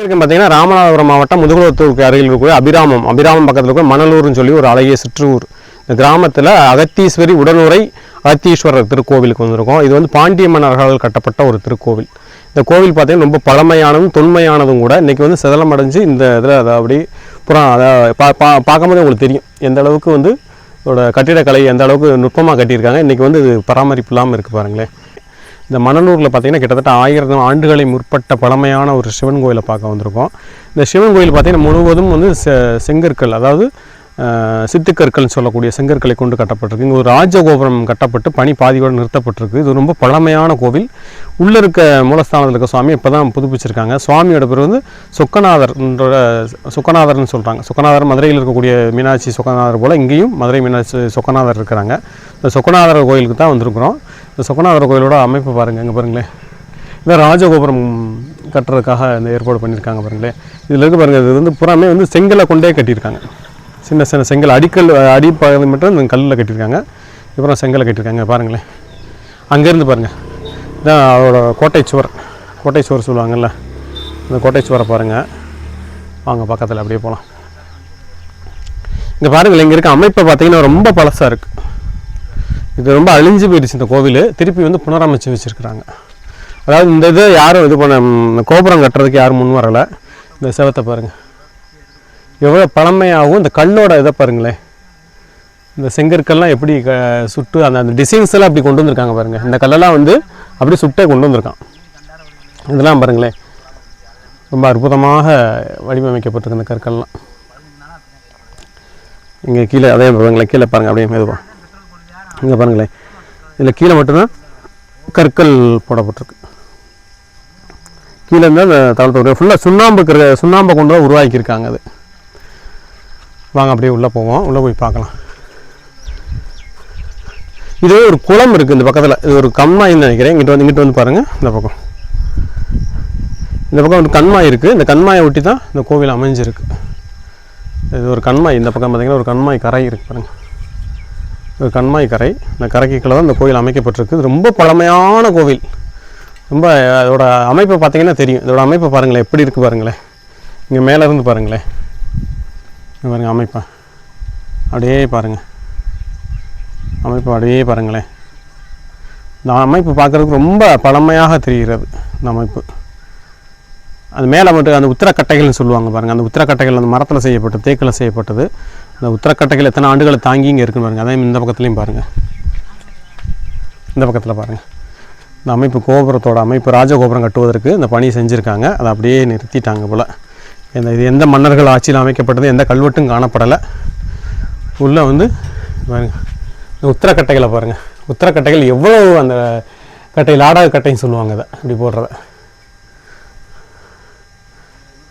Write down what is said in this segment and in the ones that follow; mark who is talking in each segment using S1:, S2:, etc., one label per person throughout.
S1: இருக்கு பார்த்தீங்கன்னா ராமநாதபுரம் மாவட்டம் முதுகுளத்தூருக்கு அருகில் இருக்கக்கூடிய அபிராமம். அபிராமம் பக்கத்தில் இருக்க மணலூர்னு சொல்லி ஒரு அழகிய சிற்றூர். இந்த கிராமத்தில் அகத்தீஸ்வரி உடனுரை அகத்தீஸ்வரர் திருக்கோவிலுக்கு வந்திருக்கோம். இது வந்து பாண்டிய மன்னர்களால் கட்டப்பட்ட ஒரு திருக்கோவில். இந்த கோவில் பார்த்தீங்கன்னா ரொம்ப பழமையானதும் தொன்மையானதும் கூட. இன்றைக்கி வந்து சிதலம் அடைஞ்சு இந்த இதில் அதை அப்படி புறம் அதை பா பா பார்க்கும்போது உங்களுக்கு தெரியும். எந்த அளவுக்கு வந்து இதோட கட்டிடக்கலை எந்த அளவுக்கு நுட்பமாக கட்டியிருக்காங்க. இன்றைக்கி வந்து இது பராமரிப்பு இல்லாமல் இருக்குது பாருங்களேன். இந்த மணலூரில் பார்த்தீங்கன்னா கிட்டத்தட்ட ஆயிரம் ஆண்டுகளை முற்பட்ட பழமையான ஒரு சிவன் கோயிலை பார்க்க வந்திருக்கோம். இந்த சிவன் கோயில் பார்த்தீங்கன்னா முழுவதும் வந்து செ செங்கற்கள் அதாவது சித்துக்கற்கள்னு சொல்லக்கூடிய செங்கற்களை கொண்டு கட்டப்பட்டிருக்கு. இங்கே ஒரு ராஜகோபுரம் கட்டப்பட்டு பனி பாதியோடு நிறுத்தப்பட்டிருக்கு. இது ரொம்ப பழமையான கோவில். உள்ளே இருக்க மூலஸ்தானத்தில் இருக்க சுவாமி இப்போ தான் புதுப்பிச்சிருக்காங்க. சுவாமியோட பேர் வந்து சொக்கநாதர் சொக்கநாதர்னு சொல்கிறாங்க சொக்கநாதர் மதுரையில் இருக்கக்கூடிய மீனாட்சி சொக்கநாதர் போல் இங்கேயும் மதுரை மீனாட்சி சொக்கநாதர் இருக்கிறாங்க. இந்த சொக்கநாதர் கோயிலுக்கு தான் வந்திருக்கிறோம். இந்த சொக்கநாதர் கோயிலோட அமைப்பு பாருங்கள் இங்கே பாருங்களேன். இந்த ராஜகோபுரம் கட்டுறதுக்காக இந்த ஏற்பாடு பண்ணியிருக்காங்க பாருங்களேன். இதில் இருக்க பாருங்கள் இது வந்து புறாமே வந்து செங்கலை கொண்டே கட்டியிருக்காங்க. சின்ன சின்ன செங்கல் அடிக்கல் அடிப்பகுதி மட்டும் இந்த கல்லில் கட்டியிருக்காங்க. அப்புறம் செங்கலை கட்டியிருக்காங்க பாருங்களேன். அங்கேருந்து பாருங்கள் இதான் அவரோட கோட்டை சுவர். கோட்டை சுவர் சொல்லுவாங்கல்ல இந்த கோட்டை சுவரை பாருங்கள் வாங்க பக்கத்தில் அப்படியே போகலாம் இங்கே பாருங்களேன் இங்கே இருக்க அமைப்பை பார்த்தீங்கன்னா ரொம்ப பழசாக இருக்குது இது ரொம்ப அழிஞ்சு போயிடுச்சு இந்த கோவில். திருப்பி வந்து புனரமைச்சு வச்சுருக்குறாங்க. அதாவது இந்த இது யாரும் இது பண்ண கோபுரம் கட்டுறதுக்கு யாரும் முன் வரலை. இந்த செவத்தை பாருங்கள் எவ்வளோ பழமையாகவும் இந்த கல்லோட இதை பாருங்களேன். இந்த செங்கற்கள்லாம் எப்படி க சுட்டு அந்த அந்த டிசைன்ஸ் எல்லாம் அப்படி கொண்டு வந்திருக்காங்க பாருங்கள் இந்த கல்லெல்லாம் வந்து அப்படியே சுட்டே கொண்டு வந்திருக்கான். இதெல்லாம் பாருங்களேன். ரொம்ப அற்புதமாக வடிவமைக்கப்பட்டிருக்கு இந்த கற்கள்லாம். இங்கே கீழே அதே பாருங்களேன் கீழே பாருங்கள் அப்படியே மெதுவாக இங்கே பாருங்களேன் இதில் கீழே மட்டும்தான் கற்கள் போடப்பட்டிருக்கு. கீழே இருந்தால் அந்த தளத்தோடைய ஃபுல்லாக சுண்ணாம்பு கரு சுண்ணாம்பை கொண்டு தான் உருவாக்கியிருக்காங்க அது. வாங்க அப்படியே உள்ளே போவோம். உள்ளே போய் பார்க்கலாம். இதே ஒரு குளம் இருக்குது இந்த பக்கத்தில். இது ஒரு கண்மாயின்னு நினைக்கிறேன். இங்கிட்ட வந்து இங்கிட்ட வந்து பாருங்கள் இந்த பக்கம். இந்த பக்கம் வந்து கண்மாய் இருக்குது இந்த கண்மாயை ஒட்டி தான் இந்த கோவில் அமைஞ்சிருக்கு. இது ஒரு கண்மாய். இந்த பக்கம் பார்த்திங்கன்னா ஒரு கண்மாய் கரை இருக்குது பாருங்கள் கண்மாய் கரை இந்த கரைக்கு கீழே தான் இந்த கோயில் அமைக்கப்பட்டிருக்கு. ரொம்ப பழமையான கோவில். ரொம்ப அதோட அமைப்பை பார்த்தீங்கன்னா தெரியும். இதோட அமைப்பை பாருங்களேன். எப்படி இருக்குது பாருங்களேன். இங்கே மேலே இருந்து பாருங்களேன். பாருங்கள் அமைப்பை. அப்படியே பாருங்கள் அமைப்பு அப்படியே பாருங்களேன். இந்த அமைப்பு பார்க்குறதுக்கு ரொம்ப பழமையாக தெரிகிறது இந்த அமைப்பு. அது மேலே மட்டும் அந்த உத்திரக்கட்டைகள்னு சொல்லுவாங்க பாருங்கள் அந்த உத்திரக்கட்டைகள் அந்த மரத்தில் செய்யப்பட்டது தேக்கில் செய்யப்பட்டது. இந்த உத்திரக்கட்டைகள் எத்தனை ஆண்டுகளை தாங்கி இங்கே இருக்குன்னு பாருங்கள் அதே இந்த பக்கத்துலேயும் பாருங்கள் இந்த பக்கத்தில் பாருங்கள் இந்த அமைப்பு கோபுரத்தோட அமைப்பு ராஜகோபுரம் கட்டுவதற்கு இந்த பணி செஞ்சுருக்காங்க. அதை அப்படியே நிறுத்திட்டாங்க போல். இந்த இது எந்த மன்னர்கள் ஆட்சியில் அமைக்கப்பட்டது எந்த கல்வெட்டும் காணப்படலை. உள்ளே வந்து பாருங்கள் இந்த உத்தரக்கட்டைகளை பாருங்கள் உத்தரக்கட்டைகள் எவ்வளோ அந்த கட்டை லாடக கட்டைன்னு சொல்லுவாங்க அதை இப்படி போடுறத.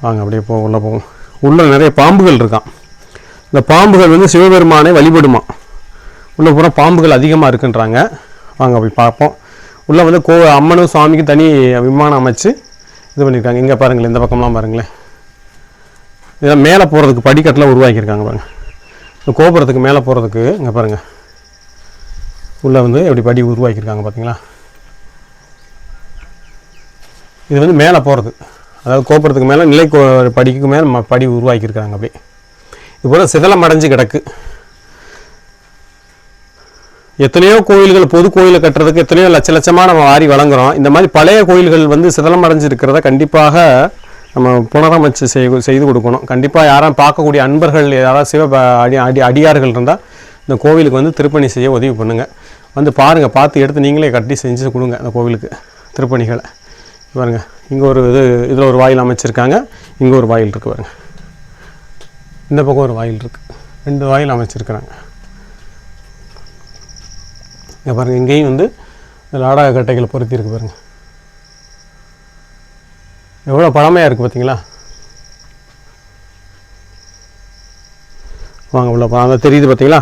S1: வாங்க அப்படியே போ உள்ளே போவோம். உள்ளே நிறைய பாம்புகள் இருக்கான். இந்த பாம்புகள் வந்து சிவபெருமானை வழிபடுமா? உள்ளே பூரா பாம்புகள் அதிகமாக இருக்குன்றாங்க. வாங்க போய் பார்ப்போம். உள்ளே வந்து கோ அம்மனும் சுவாமிக்கு தனி விமானம் அமைச்சு இது பண்ணியிருக்காங்க இங்கே பாருங்களேன் இந்த பக்கம்லாம் பாருங்களேன். இதெல்லாம் மேலே போகிறதுக்கு படிக்கட்டெலாம் உருவாக்கியிருக்காங்க பாருங்க. இந்த கோபுரத்துக்கு மேலே போகிறதுக்கு இங்கே பாருங்கள் உள்ளே வந்து எப்படி படி உருவாக்கியிருக்காங்க பார்த்தீங்களா? இது வந்து மேலே போகிறது அதாவது கோபுரத்துக்கு மேலே நிலை கோ படிக்கு மேலே ம- படி உருவாக்கியிருக்காங்க அப்படியே. இப்போ சிதலம் அடைஞ்சு கிடக்கு. எத்தனையோ கோயில்கள் பொது கோயிலை கட்டுறதுக்கு எத்தனையோ லட்ச லட்சமாக நம்ம வாரி வழங்குறோம். இந்த மாதிரி பழைய கோயில்கள் வந்து சிதலம் அடைஞ்சு இருக்கிறத கண்டிப்பாக நம்ம புனரமைச்சு செய் செய்து கொடுக்கணும். கண்டிப்பாக யாரும் பார்க்கக்கூடிய அன்பர்கள் யாராவது சிவ அடி அடி அடியார்கள் இருந்தால் இந்த கோவிலுக்கு வந்து திருப்பணி செய்ய உதவி பண்ணுங்கள் வந்து பாருங்கள் பார்த்து எடுத்து நீங்களே கட்டி செஞ்சு கொடுங்க அந்த கோவிலுக்கு திருப்பணிகளை. பாருங்கள் இங்கே ஒரு இது இதில் ஒரு வாயில் அமைச்சிருக்காங்க இங்கே ஒரு வாயில் இருக்குது பாருங்க. இந்த பக்கம் ஒரு வாயில் இருக்குது ரெண்டு வாயில் அமைச்சிருக்கிறாங்க. இங்கே பாருங்கள் இங்கேயும் வந்து இந்த லாடக கட்டைகளை பொருத்தி இருக்கு பாருங்க. எவ்வளோ பழமையாக இருக்குது பார்த்தீங்களா வாங்க உள்ள பா- அந்த தெரியுது பார்த்தீங்களா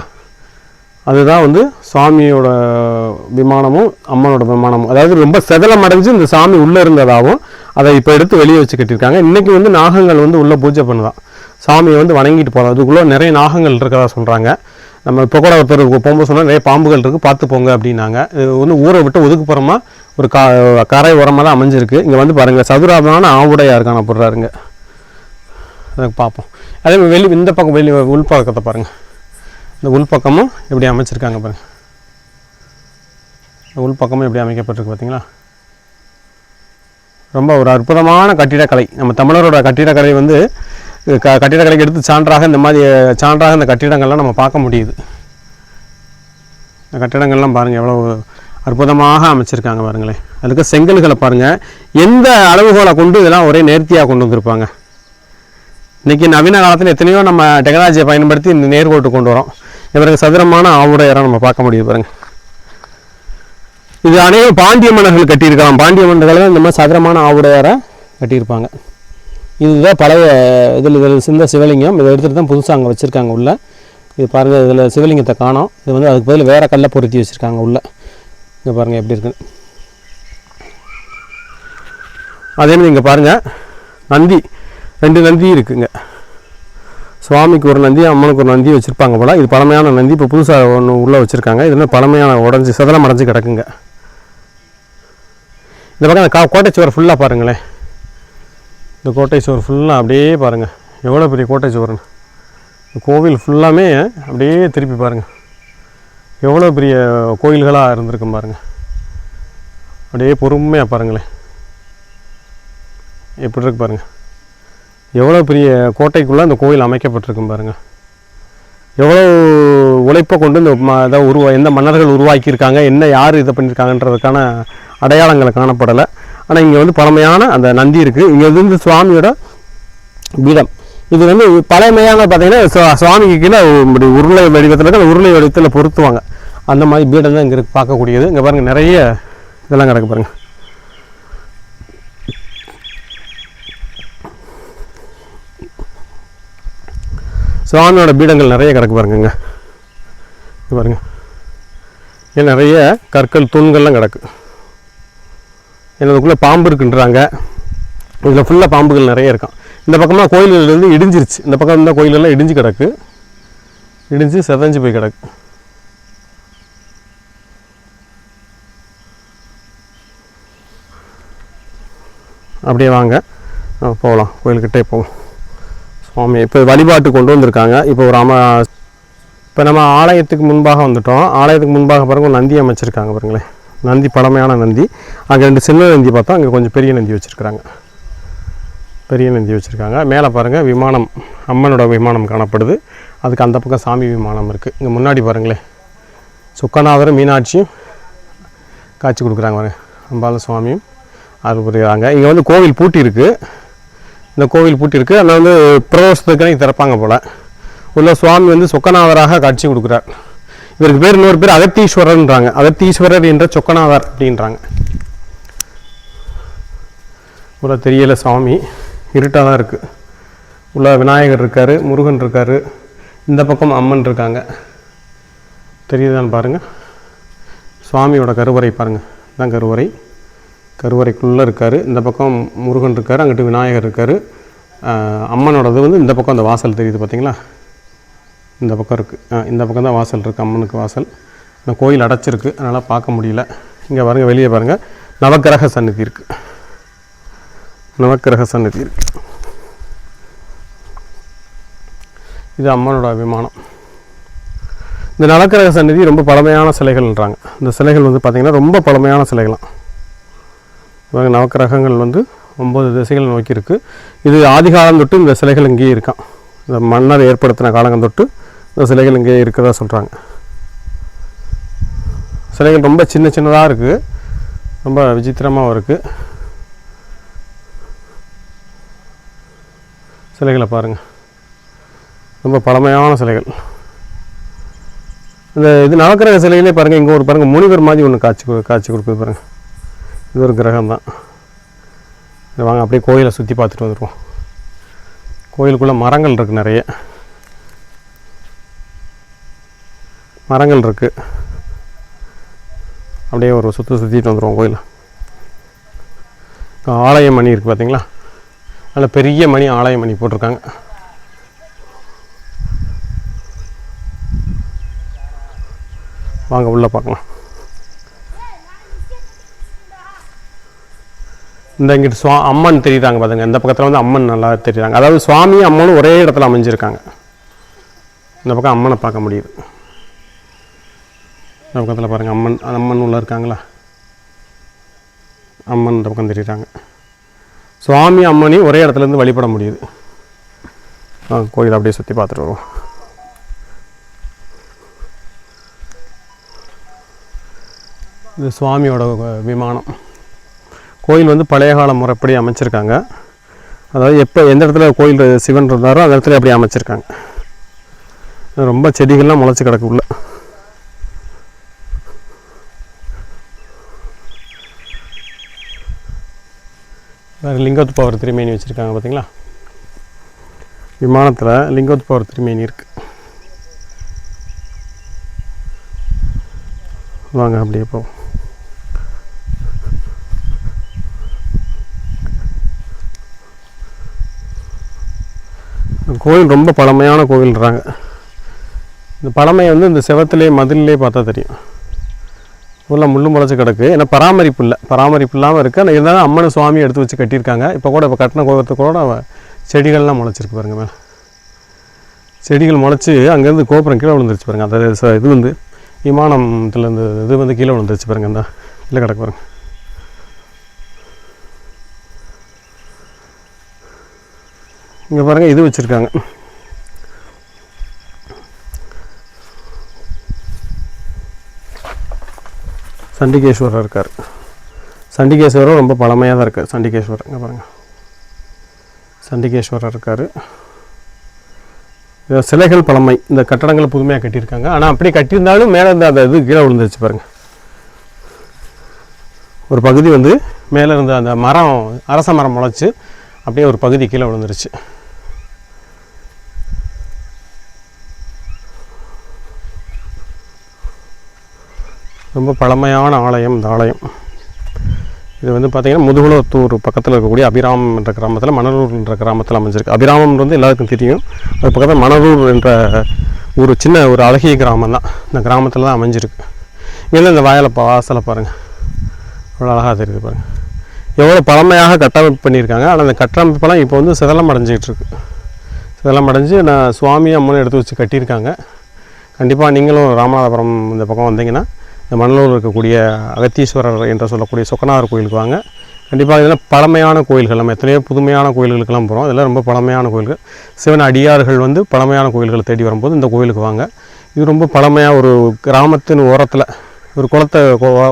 S1: அதுதான் வந்து சாமியோட விமானமும் அம்மனோட விமானமும். அதாவது ரொம்ப செதலம் அடைஞ்சு இந்த சாமி உள்ளே இருந்ததாகவும் அதை இப்போ எடுத்து வெளியே வச்சு கட்டியிருக்காங்க. இன்றைக்கி வந்து நாகங்கள் வந்து உள்ளே பூஜை பண்ணுதான் சாமியை வந்து வணங்கிட்டு போகிறோம் அதுக்குள்ளே நிறைய நாகங்கள் இருக்கிறதா சொல்கிறாங்க நம்ம இப்போ கூட ஒருத்தர் போகும்போது சொன்னால் நிறைய பாம்புகள் இருக்குது பார்த்து போங்க அப்படின்னாங்க. இது வந்து ஊரை விட்டு ஒதுக்குப்புறமா ஒரு கா கரை உரமாக தான் அமைஞ்சிருக்கு. இங்கே வந்து பாருங்கள் சதுராபமான ஆவுடையார் காணப்படுறாருங்க அதை பார்ப்போம். அதே மாதிரி வெளி இந்த பக்கம் வெளி உள்பக்கத்தை பாருங்கள் இந்த உள்பக்கமும் எப்படி அமைச்சிருக்காங்க பாருங்கள் இந்த உள்பக்கமும் எப்படி அமைக்கப்பட்டிருக்கு பார்த்தீங்களா ரொம்ப ஒரு அற்புதமான கட்டிடக்கலை. நம்ம தமிழரோட கட்டிடக்கலை வந்து க கட்டிடக்கலைக்கு எடுத்து சான்றாக இந்த மாதிரி சான்றாக இந்த கட்டிடங்கள்லாம் நம்ம பார்க்க முடியுது. இந்த கட்டிடங்கள்லாம் பாருங்கள் எவ்வளோ அற்புதமாக அமைச்சிருக்காங்க பாருங்களேன். அதுக்கு செங்கல்களை பாருங்கள் எந்த அளவுகோலை கொண்டு இதெல்லாம் ஒரே நேர்த்தியாக கொண்டு வந்திருப்பாங்க. இன்றைக்கி நவீன காலத்தில் எத்தனையோ நம்ம டெக்னாலஜியை பயன்படுத்தி இந்த நேர்கோட்டு கொண்டு வரோம். இவருக்கு சதுரமான ஆவுடையரை நம்ம பார்க்க முடியுது பாருங்கள் இது அனைவரும் பாண்டிய மன்னர்கள் கட்டியிருக்கலாம். பாண்டிய மன்னர்கள் இந்த மாதிரி சதுரமான ஆவுடையரை கட்டியிருப்பாங்க. இதுதான் பழைய இதில் இதில் சிந்த சிவலிங்கம். இதை எடுத்துகிட்டு தான் புதுசாக அங்கே வச்சுருக்காங்க உள்ளே. இது பாருங்கள் இதில் சிவலிங்கத்தை காணோம். இது வந்து அதுக்கு பதில் வேறு கல்லை பொருத்தி வச்சுருக்காங்க உள்ளே. இங்கே பாருங்கள் எப்படி இருக்குன்னு அதேமாதிரி இங்கே பாருங்கள் நந்தி ரெண்டு நந்தி இருக்குங்க. சுவாமிக்கு ஒரு நந்தி அம்மனுக்கு ஒரு நந்தி வச்சுருப்பாங்க போல். இது பழமையான நந்தி இப்போ புதுசாக ஒன்று உள்ளே வச்சுருக்காங்க. இது வந்து பழமையான உடஞ்சி சதலம் அடைஞ்சு கிடக்குங்க. இந்த பக்கம் அந்த கா கோட்டை சுவர் ஃபுல்லாக பாருங்களேன். இந்த கோட்டை சுவர் ஃபுல்லாக அப்படியே பாருங்கள் எவ்வளோ பெரிய கோட்டை சுவர்னு. இந்த கோவில் ஃபுல்லாமே அப்படியே திருப்பி பாருங்கள் எவ்வளோ பெரிய கோயில்களாக இருந்திருக்கும் பாருங்கள் அப்படியே பொறுமையாக பாருங்களேன். எப்படி இருக்கு பாருங்கள் எவ்வளோ பெரிய கோட்டைக்குள்ளே அந்த கோயில் அமைக்கப்பட்டிருக்கும் பாருங்கள் எவ்வளோ உழைப்பை கொண்டு இந்த ம இதை உருவா எந்த மன்னர்கள் உருவாக்கியிருக்காங்க என்ன யார் இதை பண்ணியிருக்காங்கன்றதுக்கான அடையாளங்கள் காணப்படலை. ஆனால் இங்கே வந்து பழமையான அந்த நந்தி இருக்குது இங்கே வந்து சுவாமியோட பீடம். இது வந்து பழமையான பார்த்தீங்கன்னா சுவாமிக்கு கீழே இப்படி உருளை வடிவத்தில் இருக்கு, உருளை வடிவத்தில் பொருத்துவாங்க. அந்த மாதிரி பீடம் தான் இங்கே இருக்கு பார்க்கக்கூடியது. இங்கே பாருங்கள் நிறைய இதெல்லாம் கிடக்கு பாருங்கள் சுவாமியோட பீடங்கள் நிறைய கிடக்கு பாருங்கங்க இங்க பாருங்க. இங்கே நிறைய கற்கள் தூண்கள்லாம் கிடக்கு. எனக்குள்ளே பாம்பு இருக்குன்றாங்க. இதில் ஃபுல்லாக பாம்புகள் நிறைய இருக்கான். இந்த பக்கமாக கோயில்கள்லேருந்து இடிஞ்சிருச்சு. இந்த பக்கம் இருந்தால் கோயிலெல்லாம் இடிஞ்சு கிடக்கு. இடிஞ்சு செதஞ்சு போய் கிடக்கு. அப்படியே வாங்க. போகலாம். கோயில்கிட்டே போவோம். சுவாமி இப்போ வழிபாட்டு கொண்டு வந்திருக்காங்க. இப்போ ஒரு அம இப்போ நம்ம ஆலயத்துக்கு முன்பாக வந்துட்டோம். ஆலயத்துக்கு முன்பாக பாருங்கள் நந்தி அமைச்சிருக்காங்க பாருங்களேன். நந்தி பழமையான நந்தி. அங்கே ரெண்டு சின்ன நந்தி பார்த்தா அங்கே கொஞ்சம் பெரிய நந்தி வச்சுருக்குறாங்க. பெரிய நந்தி வச்சுருக்காங்க. மேலே பாருங்கள் விமானம் அம்மனோட விமானம் காணப்படுது. அதுக்கு அந்த பக்கம் சாமி விமானம் இருக்குது இங்கே முன்னாடி பாருங்களேன். சுக்கநாதரும் மீனாட்சியும் காட்சி கொடுக்குறாங்க பாருங்க. அம்பால சுவாமியும் அது புரியுறாங்க. இங்கே வந்து கோவில் பூட்டி இருக்குது இந்த கோவில் பூட்டி இருக்குது அதில் வந்து பிரதோஷத்துக்கு திறப்பாங்க போல். உள்ள சுவாமி வந்து சொக்கநாதராக காட்சி கொடுக்குறார். இவருக்கு பேர் இன்னொரு பேர் அகத்தீஸ்வரர்ன்றாங்க அகத்தீஸ்வரர் என்ற சொக்கநாதர் அப்படின்றாங்க. உள்ள தெரியல சாமி. இருட்டாக தான் இருக்குது உள்ள விநாயகர் இருக்கார் முருகன் இருக்கார் இந்த பக்கம் அம்மன் இருக்காங்க. தெரியுதான்னு பாருங்கள் சுவாமியோட கருவறை பாருங்கள் தான் கருவறை. கருவறைக்குள்ளே இருக்கார். இந்த பக்கம் முருகன் இருக்கார் அங்கிட்டு விநாயகர் இருக்கார். அம்மனோடது வந்து இந்த பக்கம் அந்த வாசல் தெரியுது பார்த்தீங்களா இந்த பக்கம் இருக்குது இந்த பக்கம் தான் வாசல் இருக்குது அம்மனுக்கு வாசல். இந்த கோயில் அடைச்சிருக்கு அதனால் பார்க்க முடியல. இங்கே பாருங்கள் வெளியே பாருங்கள் நவக்கிரக சன்னதி இருக்குது நவக்கிரக சந்நிதி இருக்குது இது அம்மனோட அபிமானம். இந்த நவக்கிரக சந்நிதி ரொம்ப பழமையான சிலைகள்ன்றாங்க. இந்த சிலைகள் வந்து பார்த்திங்கன்னா ரொம்ப பழமையான சிலைகளாம் நவக்கிரகங்கள் வந்து ஒம்பது திசைகள் நோக்கி இருக்குது இது ஆதிகாலம் தொட்டு இந்த சிலைகள் இங்கேயே இருக்கான். இந்த மன்னர் ஏற்படுத்தின காலங்கள் தொட்டு இந்த சிலைகள் இங்கேயே இருக்கிறதா சொல்கிறாங்க சிலைகள் ரொம்ப சின்ன சின்னதாக இருக்குது ரொம்ப விசித்திரமாகவும் இருக்குது சிலைகளை பாருங்கள் ரொம்ப பழமையான சிலைகள். இந்த இது நவக்கிரக சிலையிலே பாருங்கள் இங்கே ஒரு பாருங்கள் முனிவர் மாதிரி ஒன்று காட்சி காட்சி கொடுக்குது பாருங்கள் இது ஒரு கிரகம் தான். வாங்க அப்படியே கோயிலை சுற்றி பார்த்துட்டு வந்துடுவோம் கோயிலுக்குள்ளே மரங்கள் இருக்குது நிறைய. மரங்கள் இருக்குது அப்படியே ஒரு சுற்று சுற்றிட்டு வந்துடுவோம் கோயில். ஆலய மணி இருக்குது பார்த்தீங்களா நல்ல பெரிய மணி ஆலய மணி போட்டிருக்காங்க. வாங்க உள்ளே பார்க்கலாம். இந்த இங்கிட்டு சுவா அம்மன் தெரியுறாங்க பாருங்க இந்த பக்கத்தில் வந்து அம்மன் நல்லா தெரியுறாங்க. அதாவது சுவாமி அம்மனும் ஒரே இடத்துல அமைஞ்சிருக்காங்க. இந்த பக்கம் அம்மனை பார்க்க முடியுது. இந்த பக்கத்தில் பாருங்கள் அம்மன் அம்மன் உள்ளே இருக்காங்களா? அம்மன் இந்த பக்கம் தெரியுறாங்க. சுவாமி அம்மனி ஒரே இடத்துல இருந்து வழிபட முடியுது. ஆ கோயில் அப்படியே சுற்றி பார்த்துட்டு வருவோம். இது சுவாமியோட விமானம். கோயில் வந்து பழைய கால முறைப்படி அமைச்சிருக்காங்க. அதாவது எப்போ எந்த இடத்துல கோயில் சிவன் இருந்தாரோ அந்த இடத்துல அப்படி அமைச்சிருக்காங்க. ரொம்ப செடிகள்லாம் முளைச்சி கிடக்கு உள்ள. லிங்கோத் பவர் திருமேனி வச்சுருக்காங்க பார்த்தீங்களா? விமானத்தில் லிங்கோத் பவர் திருமேனி இருக்குது வாங்க அப்படியே போவோம். கோயில் ரொம்ப பழமையான கோயில்ன்றாங்க இந்த பழமையை வந்து இந்த செவத்துலேயே மதிலே பார்த்தா தெரியும். ஃபுல்லாக முள்ளு முளைச்சி கிடக்கு. ஏன்னா பராமரிப்பு இல்லை. பராமரிப்பு இல்லாமல் இருக்குது ஆனால் இருந்தாலும் அம்மனை சுவாமி எடுத்து வச்சு கட்டியிருக்காங்க. இப்போ கூட இப்போ கட்டின கோபத்துக்கு கூட செடிகள்லாம் முளைச்சிருக்கு பாருங்க மேலே. செடிகள் முளைச்சி அங்கேருந்து கோபுரம் கீழே விழுந்துருச்சு பாருங்க. அந்த இது வந்து விமானத்தில் இந்த இது வந்து கீழே விழுந்துருச்சு பாருங்க. அந்த கீழே கிடக்கு பாருங்கள் இங்கே பாருங்கள் இது வச்சுருக்காங்க. சண்டிகேஸ்வரர் இருக்கார். சண்டிகேஸ்வரர் ரொம்ப பழமையாக தான் இருக்கார் சண்டிகேஸ்வரர் இங்கே பாருங்கள் சண்டிகேஸ்வரர் இருக்கார். சிலைகள் பழமை இந்த கட்டடங்களை புதுமையாக கட்டியிருக்காங்க. ஆனால் அப்படி கட்டியிருந்தாலும் மேலே இருந்த அந்த இது கீழே விழுந்துருச்சு பாருங்கள் ஒரு பகுதி வந்து மேலே இருந்த அந்த மரம் அரச மரம் முளைச்சி அப்படியே ஒரு பகுதி கீழே விழுந்துருச்சு. ரொம்ப பழமையான ஆலயம் இந்த ஆலயம். இது வந்து பார்த்திங்கன்னா முதுகுலத்தூர் பக்கத்தில் இருக்கக்கூடிய அபிராமம் என்ற கிராமத்தில் மணலூர் என்ற கிராமத்தில் அமைஞ்சிருக்கு. அபிராமம் வந்து எல்லாருக்கும் தெரியும். அது பக்கத்தில் மணலூர் என்ற ஒரு சின்ன ஒரு அழகிய கிராமம் தான். இந்த கிராமத்தில் தான் அமைஞ்சிருக்கு. இங்கேருந்து இந்த வாயில் பா வாசலை பாருங்கள் அவ்வளோ அழகாக தெரியுது பாருங்கள் எவ்வளோ பழமையாக கட்டமைப்பு பண்ணியிருக்காங்க. ஆனால் அந்த கட்டமைப்பெல்லாம் இப்போ வந்து சிதலம் அடைஞ்சிக்கிட்டு இருக்கு சிதலம் அடைஞ்சு நான் சுவாமி அம்மனை எடுத்து வச்சு கட்டியிருக்காங்க. கண்டிப்பாக நீங்களும் ராமநாதபுரம் இந்த பக்கம் வந்தீங்கன்னா இந்த மணலூர் இருக்கக்கூடிய அகத்தீஸ்வரர் என்று சொல்லக்கூடிய சொக்கநாதர் கோயிலுக்கு வாங்க. கண்டிப்பாக இதெல்லாம் பழமையான கோயில்கள். நம்ம எத்தனையோ புதுமையான கோயில்களுக்கெல்லாம் போகிறோம் இதெல்லாம் ரொம்ப பழமையான கோயில்கள். சிவன் அடியார்கள் வந்து பழமையான கோயில்களை தேடி வரும்போது இந்த கோயிலுக்கு வாங்க. இது ரொம்ப பழமையாக ஒரு கிராமத்தின் ஓரத்தில் ஒரு குளத்தை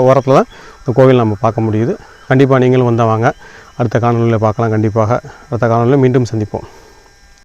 S1: ஓரத்தில் தான் இந்த கோவில் நம்ம பார்க்க முடியுது. கண்டிப்பாக நீங்களும் வந்தால் வாங்க. அடுத்த காணொலியில் பார்க்கலாம். கண்டிப்பாக அடுத்த காணொலியில் மீண்டும் சந்திப்போம்.